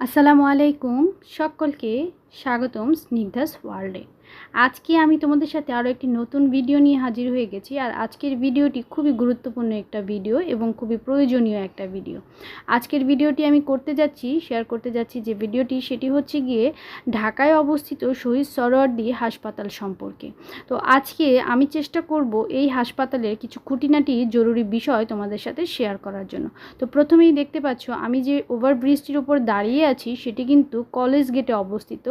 আসসালামু আলাইকুম সকলকে। স্বাগতম স্নিগ্ধাস ওয়ার্ল্ডে। আজকে আমি তোমাদের সাথে আরও একটি নতুন ভিডিও নিয়ে হাজির হয়ে গেছি আর আজকের ভিডিওটি খুবই গুরুত্বপূর্ণ একটা ভিডিও এবং খুবই প্রয়োজনীয় একটা ভিডিও। আজকের ভিডিওটি আমি করতে যাচ্ছি শেয়ার করতে যাচ্ছি যে ভিডিওটি সেটি হচ্ছে গিয়ে ঢাকায় অবস্থিত শহীদ সরোয়ার্দী হাসপাতাল সম্পর্কে। তো আজকে আমি চেষ্টা করব এই হাসপাতালের কিছু খুঁটিনাটি জরুরি বিষয় তোমাদের সাথে শেয়ার করার জন্য। তো প্রথমেই দেখতে পাচ্ছ, আমি যে ওভারব্রিজটির উপর দাঁড়িয়ে আছি সেটি কিন্তু কলেজ গেটে অবস্থিত।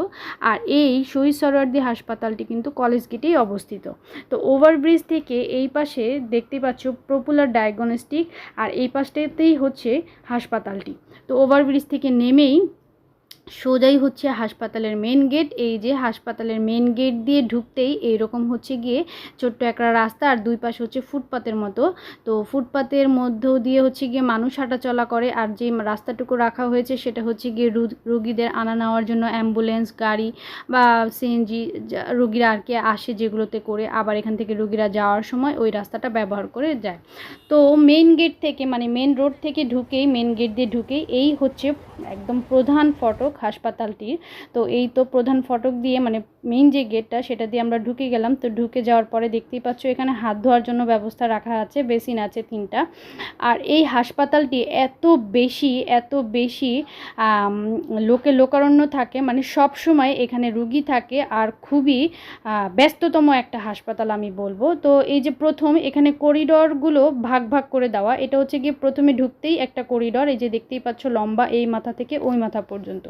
আর এই শহীদ সরোয়ার্দী হাসপাতালটি কিন্তু কলেজ গেটেই অবস্থিত। তো ওভারব্রিজ থেকে এই পাশে দেখতে পাচ্ছ পপুলার ডায়াগনস্টিক আর এই পাশটাতেই হচ্ছে হাসপাতালটি। তো ওভারব্রিজ থেকে নেমেই সোজাই হচ্ছে হাসপাতালের মেন গেট এই যে হাসপাতালের মেন গেট দিয়ে ঢুকতেই এইরকম হচ্ছে গিয়ে ছোট্ট একটা রাস্তা আর দুই পাশে হচ্ছে ফুটপাতের মতো। তো ফুটপাতের মধ্য দিয়ে হচ্ছে গিয়ে মানুষ হাঁটাচলা করে আর যে রাস্তাটুকু রাখা হয়েছে সেটা হচ্ছে গিয়ে রুগীদের আনা নেওয়ার জন্য অ্যাম্বুলেন্স গাড়ি বা সিএনজি রুগীরা আর কি আসে যেগুলোতে করে আবার এখান থেকে রুগীরা যাওয়ার সময় ওই রাস্তাটা ব্যবহার করে যায়। তো মেন গেট থেকে মানে মেন রোড থেকে ঢুকেই মেন গেট দিয়ে ঢুকেই এই হচ্ছে একদম প্রধান ফটক হাসপাতালটির। তো এই তো প্রধান ফটক দিয়ে মানে মেইন যে গেটটা সেটা দিয়ে আমরা ঢুকে গেলাম। তো ঢুকে যাওয়ার পরে দেখতেই পাচ্ছ, এখানে হাত ধোয়ার জন্য ব্যবস্থা রাখা আছে বেসিন আছে তিনটা। আর এই হাসপাতালটি এত বেশি এত বেশি লোকে লোকারণ্য থাকে মানে সব সময় এখানে রুগী থাকে আর খুবই ব্যস্ততম একটা হাসপাতাল আমি বলব। তো এই যে প্রথম, এখানে করিডরগুলো ভাগ ভাগ করে দেওয়া। এটা হচ্ছে গিয়ে প্রথমে ঢুকতেই একটা করিডর, এই যে দেখতেই পাচ্ছ, লম্বা এই মাথা থেকে ওই মাথা পর্যন্ত।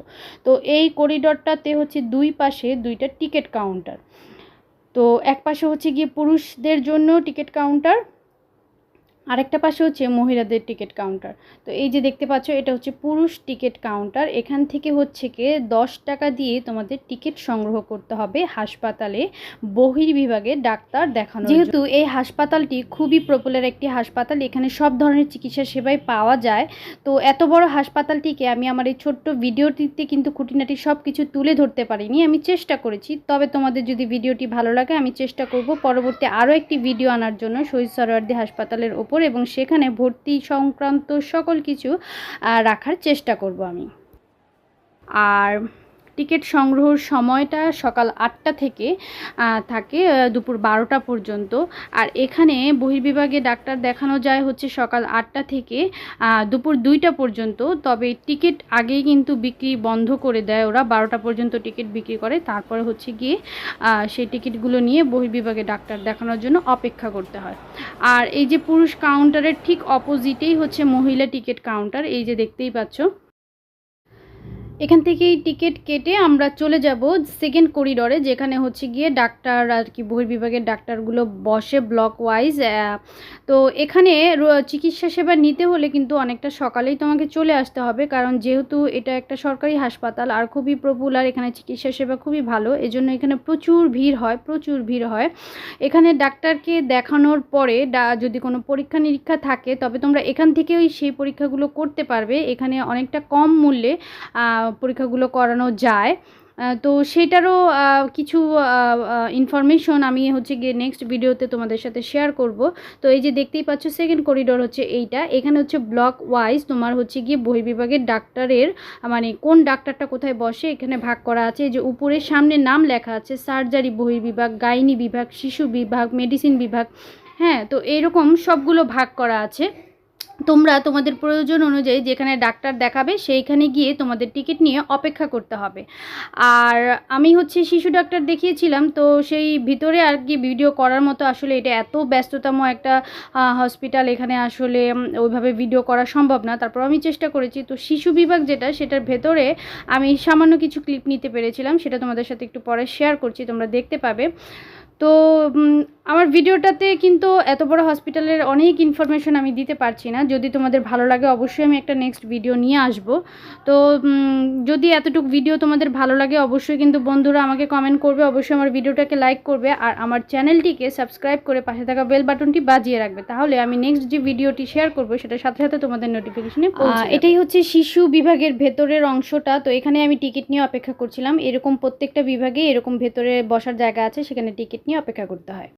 তো এই করিডরটাতে হচ্ছে দুই পাশে দুইটা টিকিট কাউন্টার তো এক পাশে হচ্ছে গিয়ে পুরুষদের জন্য টিকিট কাউন্টার আরেকটা পাশে হচ্ছে মহিলাদের টিকিট কাউন্টার। তো এই যে দেখতে পাচ্ছ, এটা হচ্ছে পুরুষ টিকিট কাউন্টার। এখান থেকে হচ্ছে কি, দশ টাকা দিয়ে তোমাদের টিকিট সংগ্রহ করতে হবে হাসপাতালে। বহির্বিভাগে ডাক্তার দেখানো যেহেতু এই হাসপাতালটি খুবই পপুলার একটি হাসপাতাল, এখানে সব ধরনের চিকিৎসা সেবাই পাওয়া যায়। তো এত বড় হাসপাতালটিকে আমি আমার এই ছোট্ট ভিডিওটিতে কিন্তু খুঁটিনাটি সব কিছু তুলে ধরতে পারিনি। আমি চেষ্টা করেছি। তবে তোমাদের যদি ভিডিওটি ভালো লাগে, আমি চেষ্টা করব পরবর্তী আরও একটি ভিডিও আনার জন্য শহীদ সরোয়ার্দী হাসপাতালের ওপর। এবং সেখানে ভর্তি সংক্রান্ত সকল কিছু রাখার চেষ্টা করব আমি। আর টিকিট সংগ্রহের সময়টা সকাল আটটা থেকে থাকে দুপুর বারোটা পর্যন্ত। আর এখানে বহির্বিভাগে ডাক্তার দেখানো যায় হচ্ছে সকাল আটটা থেকে দুপুর দুইটা পর্যন্ত। তবে টিকিট আগেই কিন্তু বিক্রি বন্ধ করে দেয় ওরা, বারোটা পর্যন্ত টিকিট বিক্রি করে। তারপরে হচ্ছে গিয়ে সেই টিকিটগুলো নিয়ে বহির্বিভাগে ডাক্তার দেখানোর জন্য অপেক্ষা করতে হয়। আর এই যে পুরুষ কাউন্টারের ঠিক অপোজিটেই হচ্ছে মহিলা টিকিট কাউন্টার এই যে দেখতেই পাচ্ছ। এখান থেকেই টিকিট কেটে আমরা চলে যাব সেকেন্ড করিডরে, যেখানে হচ্ছে গিয়ে ডাক্তার আর কি বহির্বিভাগের ডাক্তারগুলো বসে ব্লক ওয়াইজ তো এখানে চিকিৎসা সেবা নিতে হলে কিন্তু অনেকটা সকালেই তোমাকে চলে আসতে হবে। কারণ যেহেতু এটা একটা সরকারি হাসপাতাল, আর খুবই পপুলার এখানে চিকিৎসা সেবা খুবই ভালো, এজন্য এখানে প্রচুর ভিড় হয়, প্রচুর ভিড় হয়। এখানে ডাক্তারকে দেখানোর পরে যদি কোনো পরীক্ষা নিরীক্ষা থাকে, তবে তোমরা এখান থেকেই সেই পরীক্ষাগুলো করতে পারবে। এখানে অনেকটা কম মূল্যে পরীক্ষাগুলো করানো যায়। তো সেটারও কিছু ইনফরমেশন আমি হচ্ছে গিয়ে নেক্সট ভিডিওতে তোমাদের সাথে শেয়ার করব। তো এই যে দেখতেই পাচ্ছ সেকেন্ড করিডোর হচ্ছে এইটা। এখানে হচ্ছে ব্লক ওয়াইজ তোমার হচ্ছে গিয়ে বহির্বিভাগের ডাক্তারের মানে কোন ডাক্তারটা কোথায় বসে, এখানে ভাগ করা আছে। যে উপরে সামনে নাম লেখা আছে সার্জারি বহির্বিভাগ গাইনি বিভাগ, শিশু বিভাগ মেডিসিন বিভাগ। হ্যাঁ তো এরকম সবগুলো ভাগ করা আছে। তোমরা তোমাদের প্রয়োজন অনুযায়ী যেখানে ডাক্তার দেখাবে সেইখানে গিয়ে তোমাদের টিকিট নিয়ে অপেক্ষা করতে হবে। আর আমি হচ্ছে শিশু ডাক্তার দেখিয়েছিলাম, তো সেই ভিতরে আর কি ভিডিও করার মতো আসলে এটা এত ব্যস্ততম একটা হসপিটাল এখানে আসলে ওইভাবে ভিডিও করা সম্ভব না। তারপর আমি চেষ্টা করেছি, তো শিশু বিভাগ যেটা সেটার ভেতরে আমি সামান্য কিছু ক্লিপ নিতে পেরেছিলাম, সেটা তোমাদের সাথে একটু পরে শেয়ার করছি, তোমরা দেখতে পাবে। তো আমার ভিডিওটাতে কিন্তু এত বড় হসপিটালের অনেক ইনফরমেশন আমি দিতে পারছি না। যদি তোমাদের ভালো লাগে অবশ্যই আমি একটা নেক্সট ভিডিও নিয়ে আসব। তো যদি এতটুকু ভিডিও তোমাদের ভালো লাগে অবশ্যই কিন্তু বন্ধুরা আমাকে কমেন্ট করবে অবশ্যই আমার ভিডিওটাকে লাইক করবে আর আমার চ্যানেলটিকে সাবস্ক্রাইব করে পাশে থাকা বেল বাটনটি বাজিয়ে রাখবে। তাহলে আমি নেক্সট যে ভিডিওটি শেয়ার করব সেটার সাথে সাথে তোমাদের নোটিফিকেশনে এটাই হচ্ছে শিশু বিভাগের ভেতরের অংশটা। তো এখানে আমি টিকিট নিয়ে অপেক্ষা করছিলাম। এরকম প্রত্যেকটা বিভাগে এরকম ভেতরে বসার জায়গা আছে সেখানে টিকিট নিয়ে অপেক্ষা করতে হয়।